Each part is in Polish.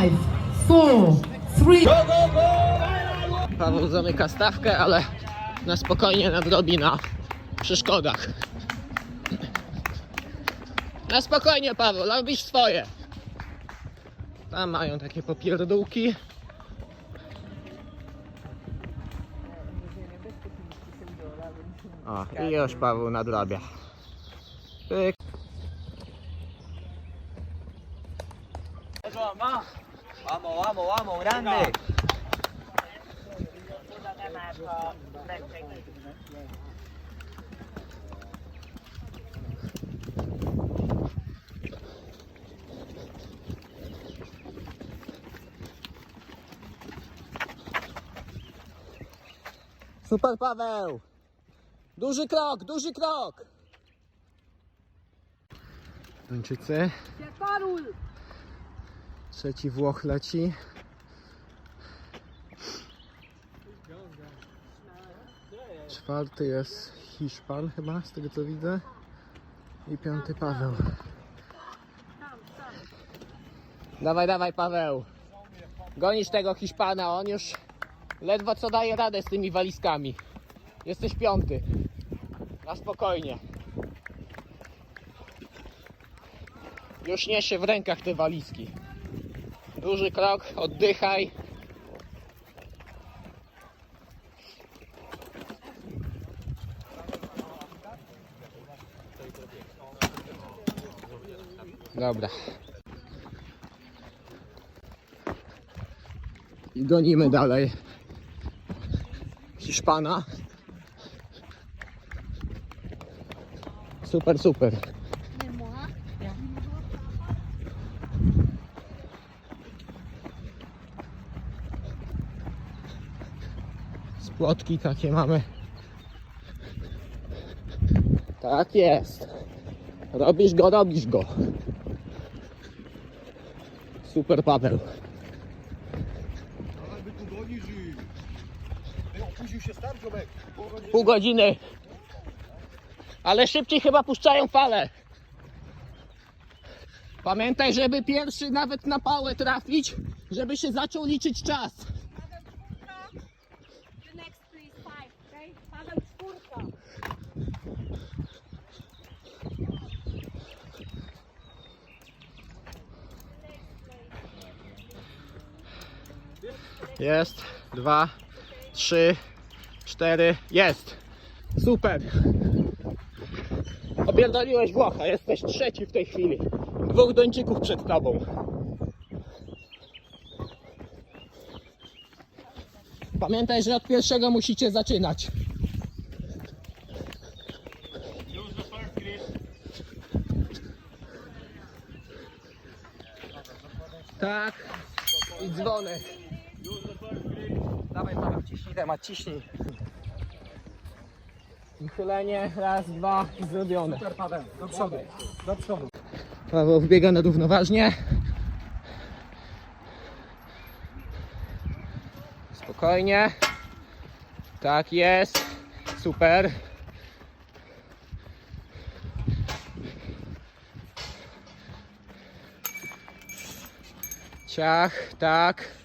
Five, four, three. Paweł zamyka stawkę, ale na spokojnie nadrobi na przeszkodach. Na spokojnie, Paweł, robisz swoje. Tam mają takie popierdółki. O, i już Paweł nadrabia. Pyk. Vamos, vamos, vamos, grande. Super Paweł! Duży krok, duży krok! Duńczycy. Trzeci Włoch leci. Czwarty jest Hiszpan chyba, z tego co widzę. I piąty Paweł. Dawaj, dawaj Paweł. Gonisz tego Hiszpana, on już ledwo co daje radę z tymi walizkami. Jesteś piąty. Na spokojnie. Już niesie w rękach te walizki. Duży krok, oddychaj. Dobra. I gonimy dalej. Hiszpana. Super, super. Splotki takie mamy. Tak jest. Robisz go, robisz go. Super Paweł. Ale tu gonisz i... Opóźnił się Ziomek. Pół godziny. Ale szybciej chyba puszczają falę. Pamiętaj, żeby pierwszy nawet na pałę trafić, żeby się zaczął liczyć czas. The next please five, okay? Paweł czwórka. Jest. Dwa, trzy, cztery. Jest. Super. Opierdoliłeś Włocha. Jesteś trzeci w tej chwili. Dwóch Dończyków przed tobą. Pamiętaj, że od pierwszego musicie zaczynać. Tak. I dzwonek. Dawaj, Paweł, ciśnij temat, ciśnij. Uchylenie, raz, dwa, i zrobione. Super, Paweł, do przodu, do przodu. Paweł wbiega na równoważnie. Spokojnie. Tak jest. Super. Ciach, tak.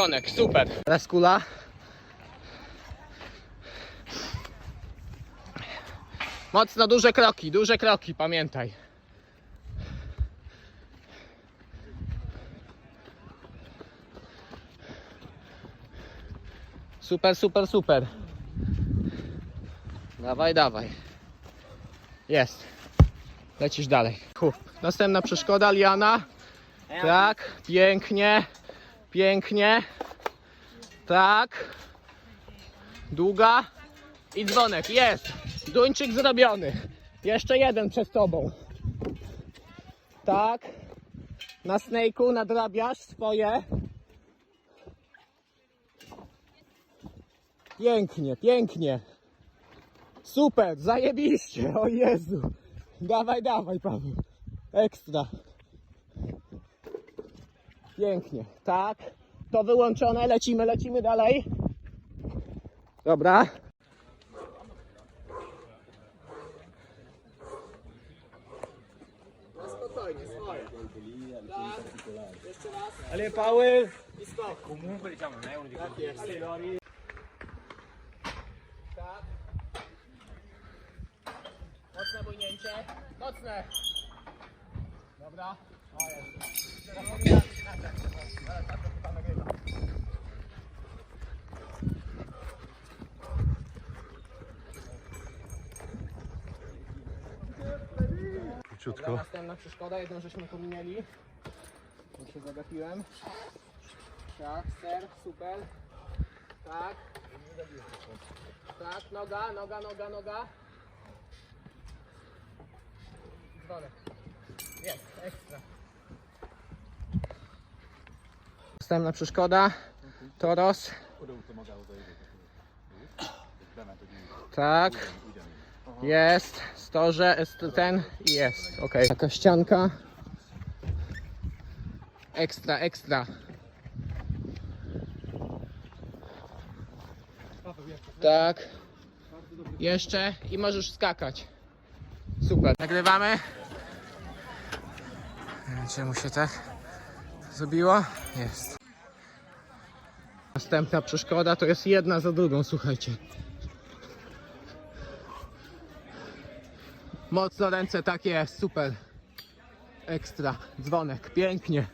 I dzwonek, super. Teraz kula. Mocno duże kroki, duże kroki, pamiętaj. Super, super, super. Dawaj, dawaj. Jest. Lecisz dalej. Hu. Następna przeszkoda, liana. Tak, pięknie, pięknie. Tak. Długa. I dzwonek, jest. Duńczyk zrobiony. Jeszcze jeden przed tobą. Tak. Na snake'u nadrabiasz swoje. Pięknie, pięknie. Super, zajebiście. O Jezu. Dawaj, dawaj, Paweł. Ekstra. Pięknie. Tak. To wyłączone. Lecimy, lecimy dalej. Dobra. spokojnie, swoje. Tak, jeszcze raz. Allez, Paweł! I stop. Tak jest. Tak. Mocne bujnięcie. Mocne. Dobra. O, jest. Dobra, następna przeszkoda, jedną żeśmy pominęli. Tu się zagapiłem. Tak, ser, super. Tak. Tak, noga, noga, noga, noga. Dzwonek. Jest, ekstra. Następna przeszkoda. Toros. Tak. Jest. Storze, jest ten i jest. Ok. Taka ścianka. Ekstra, ekstra. Tak. Jeszcze i możesz skakać. Super. Nagrywamy. Nie wiem, Czemu się tak zrobiło? Jest. Następna przeszkoda to jest jedna za drugą, słuchajcie. Mocno ręce, tak jest, super. Ekstra, dzwonek, pięknie.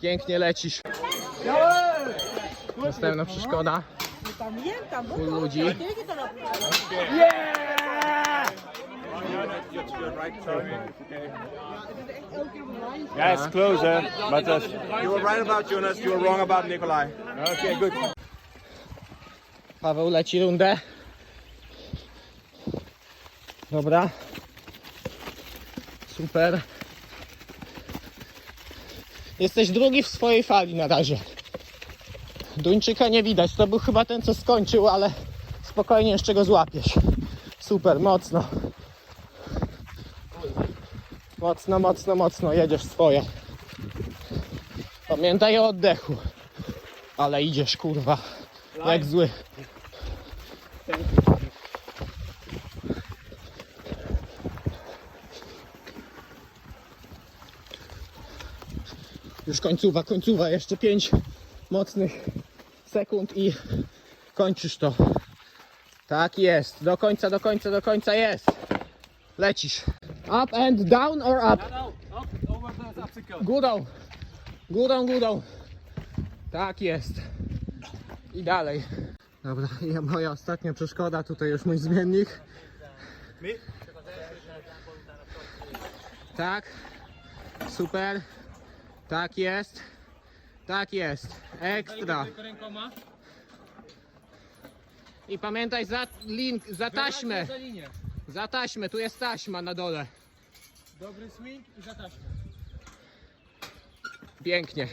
Pięknie lecisz. Następna przeszkoda. Full ludzi. Yeah, it's closer, but uh, you were right about Jonas, you were wrong about Nikolai. Okay, good. Paweł leci rundę. Dobra. Super. Jesteś drugi w swojej fali na razie. Duńczyka nie widać. To był chyba ten, co skończył, ale spokojnie jeszcze go złapiesz. Super, mocno. Mocno, mocno, mocno. Jedziesz swoje. Pamiętaj o oddechu. Ale idziesz, kurwa. Jak zły. Już końcówa, końcówa, jeszcze 5 mocnych sekund i kończysz to. Tak jest, do końca, do końca, do końca jest. Lecisz. Up and down or up? Górą, górą, górą. Tak jest. I dalej. Dobra, i moja ostatnia przeszkoda, tutaj już mój zmiennik. Tak, super. Tak jest. Tak jest. Ekstra. I pamiętaj za link, za taśmę. Za taśmę, tu jest taśma na dole. Dobry swing i za taśmę. Pięknie.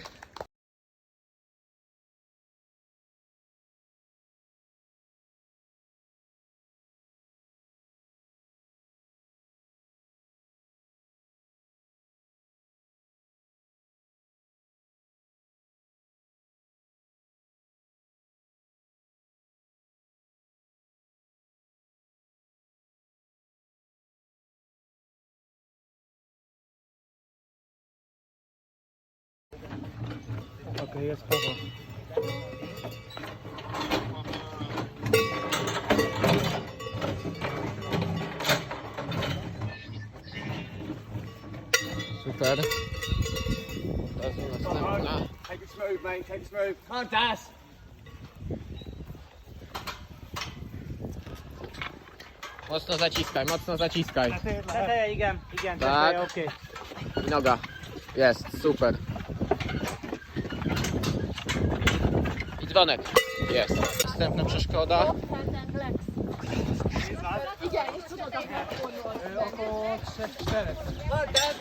Okej, jest Paweł. Super. Teraz następna. Take it smooth, mate, take it smooth. Come on, Das! Mocno zaciskaj, mocno zaciskaj. Tetejére, igen, igen, Tak. teteje, oké. I noga. Jest, super. I dzwonek. Jest. Następna przeszkoda.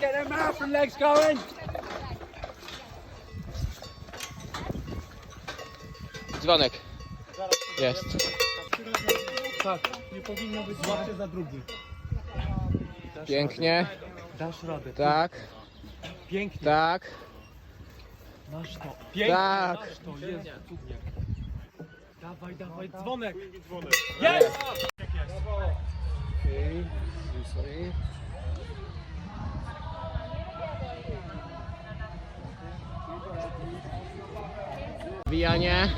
Get legs going. Dzwonek. Jest. Tak, nie powinno być złapcie za drugi. Pięknie. Dasz radę. Tak, Pięknie, tak. Masz to. Pięknie, Tak. masz to. Jest cudnie. Dawaj, dawaj, dzwonek. Dzwonek. Jest! Tak jest. Okej, sorry. Wijanie.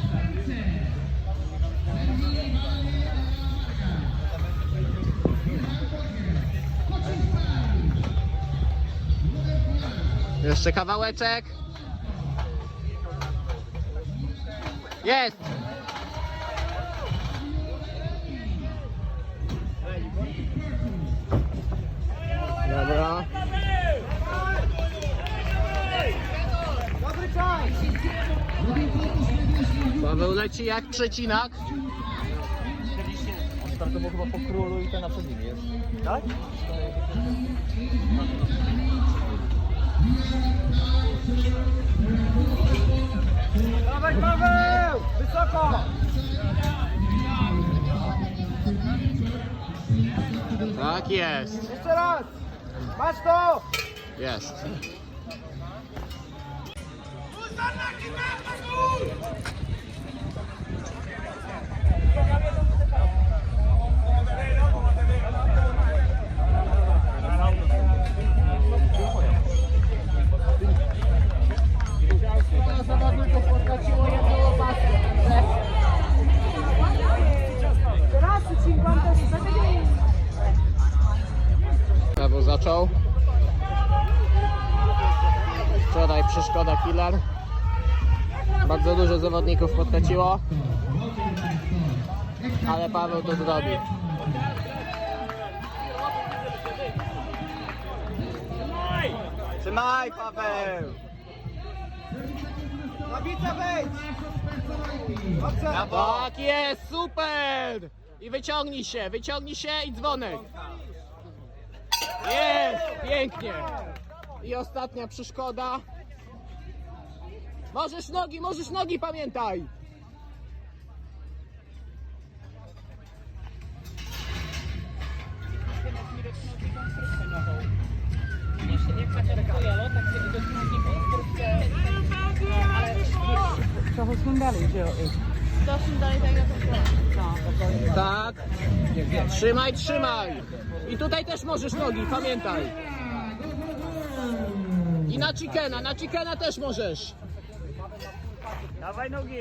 Jeszcze kawałeczek. Jest! Dobra. Paweł leci jak przecinak. Startował chyba po królu i ten na przed nim jest. Tak? Dawaj Paweł! Wysoko! Tak jest. Jeszcze raz! Masz to! Jest. Raz, killer. Bardzo dużo zawodników podkręciło. Ale Paweł to zrobił. Trzymaj Paweł! Na bicę wejdź! Tak jest, super! I wyciągnij się, wyciągnij się i dzwonek. Jest, pięknie. I ostatnia przeszkoda. Możesz nogi, możesz nogi, pamiętaj. Tak. Trzymaj, trzymaj. I tutaj też możesz nogi, pamiętaj. I na chickena, na chickena też możesz. Dawaj nogi!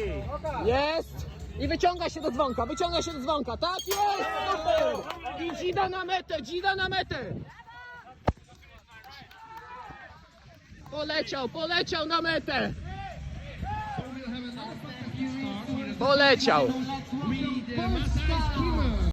Jest. I wyciąga się do dzwonka, wyciąga się do dzwonka. Tak jest, super. I dzida na metę, dzida na metę. Poleciał, poleciał na metę. Poleciał.